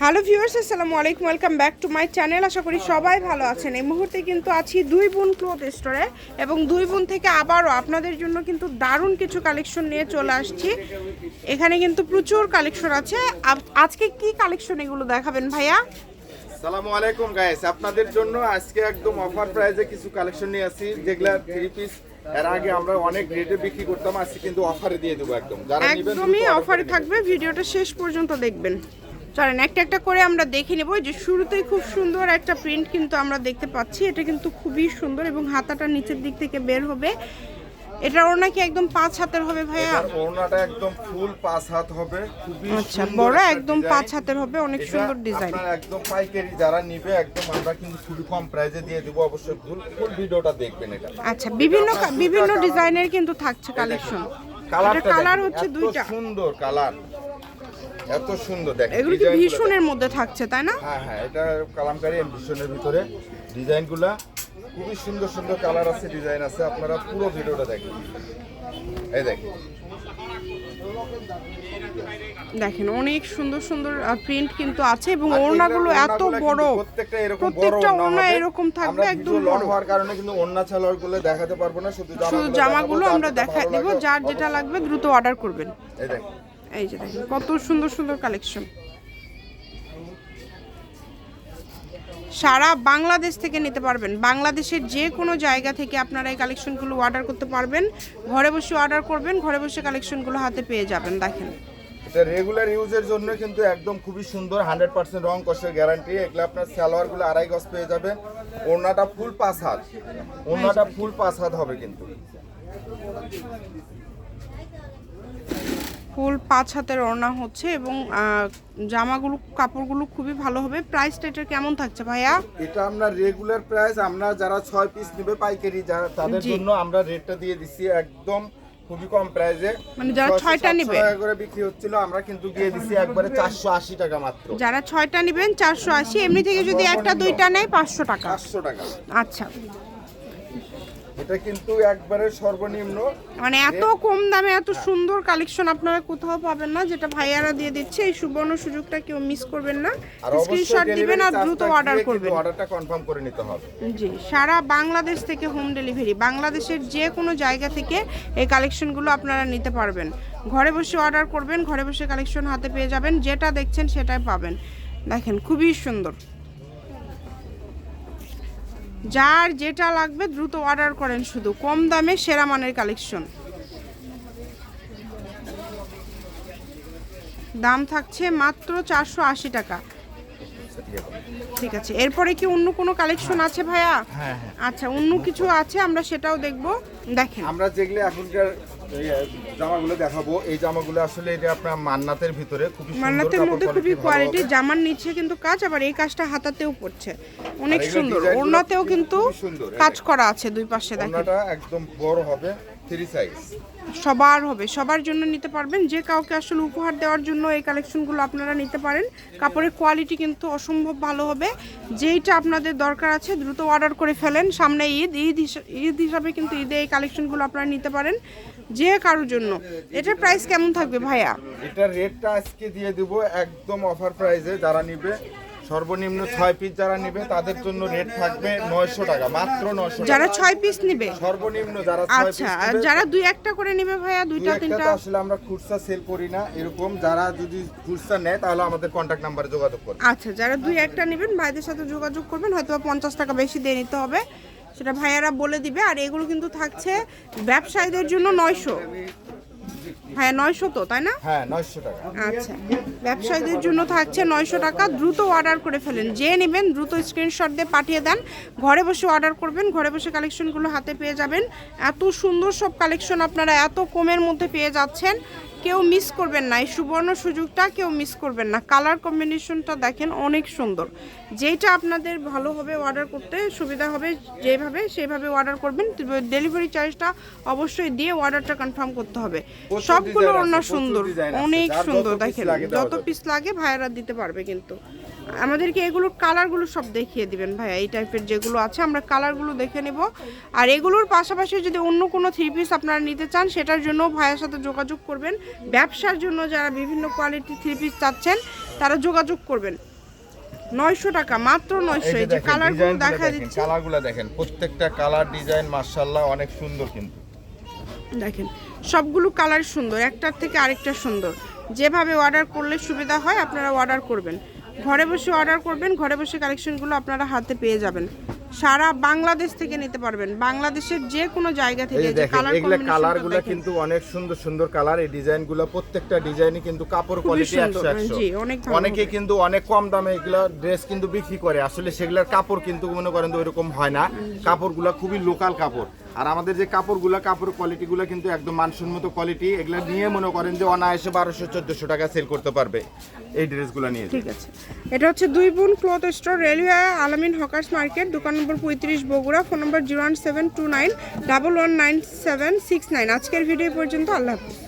Hello viewers আসসালামু আলাইকুম welcome back to my channel. আশা করি সবাই ভালো আছেন। এই মুহূর্তে কিন্তু আছি দুই বোন ক্লোথ স্টোরে এবং দুই বোন থেকে আবারও আপনাদের জন্য কিন্তু দারুণ কিছু কালেকশন নিয়ে চলে আসছি। এখানে কিন্তু প্রচুর কালেকশন আছে। আজকে কি কালেকশন এগুলো দেখাবেন ভাইয়া? সালামু আলাইকুম গাইস আপনাদের জন্য আজকে একদম অফার প্রাইসে কিছু কালেকশন নিয়ে আসি। যেগুলা থ্রি পিস এর আগে আমরা অনেক রেটে বিক্রি করতাম আজকে কিন্তু অফারে দিয়ে দেবো একদম। যারা নেবেন একদমই অফারে থাকবে। ভিডিওটা শেষ পর্যন্ত দেখবেন। চলেন একটা একটা করে আমরা দেখে নেব। যে শুরুতেই খুব সুন্দর একটা প্রিন্ট কিন্তু আমরা দেখতে পাচ্ছি। এটা কিন্তু খুবই সুন্দর এবং হাতাটা নিচের দিক থেকে বের হবে। এটা ওর নাকি একদম পাঁচ হাতের হবে ভাইয়া? ওড়নাটা একদম ফুল পাঁচ হাত হবে। খুবই আচ্ছা বড় একদম পাঁচ হাতের হবে অনেক সুন্দর ডিজাইন আপনার একদম পাইকারি যারা নিবে একদম আমরা কিন্তু খুবই কম প্রাইসে দিয়ে দেবো অবশ্যই ফুল ফুল ভিডিওটা দেখবেন এটা। আচ্ছা বিভিন্ন বিভিন্ন ডিজাইনের কিন্তু থাকছে কালেকশন কালার হচ্ছে দুইটা। সুন্দর কালার। এত সুন্দর দেখেন এগুলো কি ভীষণের মধ্যে থাকছে তাই না? হ্যাঁ হ্যাঁ এটা কালামকারী এমবিশনের ভিতরে ডিজাইনগুলা। খুবই সুন্দর সুন্দর কালার আছে ডিজাইন আছে আপনারা পুরো ভিডিওটা দেখেন। এই দেখেন। দেখেন অনেক সুন্দর সুন্দর প্রিন্ট কিন্তু আছে এবং ওড়নাগুলো এত বড়। প্রত্যেকটা এরকম প্রত্যেকটা ওড়না এরকম থাকবে একদম বড়। হওয়ার কারণে কিন্তু ওড়না ছালোয়ারগুলো দেখাতে পারব না শুধু জামাগুলো আমরা দেখাই দিব যার যেটা লাগবে দ্রুত অর্ডার করবেন। এই দেখেন। এই যে দেখেন, কত সুন্দর সুন্দর কালেকশন সারা বাংলাদেশ থেকে নিতে পারবেন। বাংলাদেশের যে কোনো জায়গা থেকে আপনারা এই কালেকশনগুলো অর্ডার করতে পারবেন। ঘরে বসে অর্ডার করবেন, ঘরে বসে কালেকশনগুলো হাতে পেয়ে যাবেন, দেখেন। এটা রেগুলার ইউজের জন্য কিন্তু একদম খুবই সুন্দর হান্ড্রেড পার্সেন্ট রং কষের গ্যারান্টি এগুলো আপনার সালোয়ারগুলো আড়াই গজ পেয়ে যাবেন ওড়নাটা ফুল পাঁচ হাত। ওড়নাটা ফুল পাঁচ হাত হবে কিন্তু। ফুল পাঁচ হাতের ওড়না হচ্ছে এবং জামাগুলো কাপড়গুলো খুবই ভালো হবে। প্রাইসটা এটার কেমন থাকছে ভাইয়া? এটা আমরা রেগুলার প্রাইস আমরা যারা ছয় পিস নেবে পাইকারি যারা তাদের জন্য আমরা রেটটা দিয়ে দিছি একদম খুবই কম প্রাইসে মানে যারা ছয়টা নিবে? টাকা করে বিক্রি হচ্ছিল আমরা কিন্তু দিয়ে দিচ্ছি একবারে চারশো আশি টাকা মাত্র। যারা ছয়টা নেবেন চারশো আশি এমনি থেকে যদি একটা দুইটা নেয় পাঁচশো টাকা। পাঁচশো টাকা। আচ্ছা। এটা কিন্তু একবারে সর্বনিম্ন। মানে এত কম দামে এত সুন্দর কালেকশন আপনারা কোথাও পাবেন না যেটা ভাইয়ারা দিয়ে দিচ্ছে। এই সুবর্ণ সুযোগটা কেউ মিস করবেন না। স্ক্রিনশট দিবেন আর দ্রুত অর্ডার করবেন। অর্ডারটা কনফার্ম করে নিতে হবে। জি সারা বাংলাদেশ থেকে হোম ডেলিভারি বাংলাদেশের যে কোনো জায়গা থেকে এই কালেকশনগুলো আপনারা নিতে পারবেন। ঘরে বসে অর্ডার করবেন ঘরে বসে কালেকশন হাতে পেয়ে যাবেন যেটা দেখছেন সেটাই পাবেন। দেখেন খুবই সুন্দর। যার যেটা লাগবে দ্রুত অর্ডার করেন শুধু। কম দামে সেরা মানের কালেকশন দাম থাকছে মাত্র চারশো আশি টাকা। ঠিক আছে। এরপরে কি অন্য কোনো কালেকশন আছে ভাইয়া? হ্যাঁ হ্যাঁ। আচ্ছা অন্য কিছু আছে? আমরা সেটাও দেখব। দেখেন। আমরা যেগুলো এখনকার জামাগুলো দেখাবো। এই জামাগুলো আসলে এটা আপনার মান্নাতের ভিতরে খুবই সুন্দর মান্নাতের মধ্যে খুবই কোয়ালিটি জামার নিচে কিন্তু কাজ আবার এই কাজটা হাতাতেও পড়ছে। অনেক সুন্দর। ওড়নাতেও কিন্তু কাজ করা আছে দুই পাশে দেখেন। একদম বড় হবে। থ্রি সাইজ সবার হবে সবার জন্য নিতে পারবেন। যে কাউকে আসলে উপহার দেওয়ার জন্য এই কালেকশনগুলো আপনারা নিতে পারেন। কাপড়ের কোয়ালিটি কিন্তু অসম্ভব ভালো হবে। যেইটা আপনাদের দরকার আছে দ্রুত অর্ডার করে ফেলেন। সামনে ঈদ ঈদ ঈদ হিসাবে কিন্তু ঈদে এই কালেকশনগুলো আপনারা নিতে পারেন। যে কারোর জন্য। এটার প্রাইস কেমন থাকবে ভাইয়া? এটার রেটটা আজকে দিয়ে দেবো একদম অফার প্রাইসে যারা নিবে সর্বনিম্ন ছয় পিস যারা নিবে তাদের জন্য রেট থাকবে নয়শো টাকা মাত্র নয়শো যারা ছয় পিস নিবে? সর্বনিম্ন যারা আচ্ছা যারা দুই একটা করে নেবে ভাইয়া দুইটা তিনটা? আসলে আমরা খুচরা সেল করি না এরকম যারা যদি খুচরা নেয় তাহলে আমাদের কন্ট্যাক্ট নাম্বারে যোগাযোগ করবে। আচ্ছা যারা দুই একটা নেবেন ভাইদের সাথে যোগাযোগ করবেন হয়তো পঞ্চাশ টাকা বেশি দিয়ে নিতে হবে। সেটা ভাইয়ারা বলে দিবে আর এগুলো কিন্তু থাকছে ব্যবসায়ীদের জন্য নয়শো। হ্যাঁ নয়শো তো তাই না? হ্যাঁ নয়শো টাকা। আচ্ছা। ব্যবসায়ীদের জন্য থাকছে নয়শো টাকা দ্রুত অর্ডার করে ফেলেন। যে নেবেন দ্রুত স্ক্রিনশট দিয়ে পাঠিয়ে দেন। ঘরে বসে অর্ডার করবেন ঘরে বসে কালেকশনগুলো হাতে পেয়ে যাবেন। এত সুন্দর সব কালেকশন আপনারা এত কমের মধ্যে পেয়ে যাচ্ছেন। কেউ মিস করবেন না। এই সুবর্ণ সুযোগটা কেউ মিস করবেন না। কালার কম্বিনেশনটা দেখেন অনেক সুন্দর। যেটা আপনাদের ভালোভাবে অর্ডার করতে সুবিধা হবে যেভাবে সেভাবে অর্ডার করবেন। ডেলিভারি চার্জটা অবশ্যই দিয়ে অর্ডারটা কনফার্ম করতে হবে। সবগুলো প্রচুর সুন্দর অনেক সুন্দর দেখেন। যত পিস লাগে ভাইয়ারা দিতে পারবে কিন্তু। আমাদেরকে এগুলোর কালারগুলো সব দেখিয়ে দিবেন ভাইয়া এই টাইপের যেগুলো আছে আমরা কালারগুলো দেখে নেব। আর এগুলোর পাশাপাশি যদি অন্য কোনো থ্রি পিস আপনারা নিতে চান সেটার জন্য ভাইয়ের সাথে যোগাযোগ করবেন। ব্যবসার জন্য যারা বিভিন্ন কোয়ালিটি থ্রি পিস চাচ্ছেন তারা যোগাযোগ করবেন। নয়শো টাকা মাত্র নয়শো এই যে কালারগুলো দেখা দিচ্ছে। কালারগুলো দেখেন প্রত্যেকটা কালার ডিজাইন মার্শাল্লাহ অনেক সুন্দর কিন্তু। দেখেন সবগুলো কালার সুন্দর একটার থেকে আরেকটা সুন্দর। যেভাবে অর্ডার করলে সুবিধা হয় আপনারা অর্ডার করবেন। ঘরে বসে অর্ডার করবেন ঘরে বসে কালেকশনগুলো আপনারা হাতে পেয়ে যাবেন। সারা বাংলাদেশ থেকে নিতে পারবেন। বাংলাদেশের যে কোনো জায়গা থেকে যে কালার এগুলা কালারগুলো কিন্তু অনেক সুন্দর সুন্দর কালার এই ডিজাইনগুলো প্রত্যেকটা ডিজাইনই কিন্তু কাপড় কোয়ালিটি সুন্দর, একশো একশো। জি, অনেক অনেকে কিন্তু অনেক কম দামে এগুলো ড্রেস কিন্তু বিক্রি করে। আসলে সেগুলোর কাপড় কিন্তু মনে করেন তো ওইরকম হয় না। কাপড়গুলো খুবই লোকাল কাপড়। আর আমাদের যে কাপড়গুলো, কাপড় কোয়ালিটিগুলো কিন্তু একদম মানসম্মত কোয়ালিটি এগুলো নিয়ে মনে করেন যে অনায়াসে বারোশো, চোদ্দশো টাকা সেল করতে পারবে এই ড্রেসগুলো নিয়ে। ঠিক আছে। এটা হচ্ছে দুই বোন cloth store railway Alamin hawkers market, দোকান নম্বর পঁয়ত্রিশ Bogura, phone number zero one seven two nine double one nine seven six nine আজকের ভিডিও পর্যন্ত, আল্লাহ হাফিজ।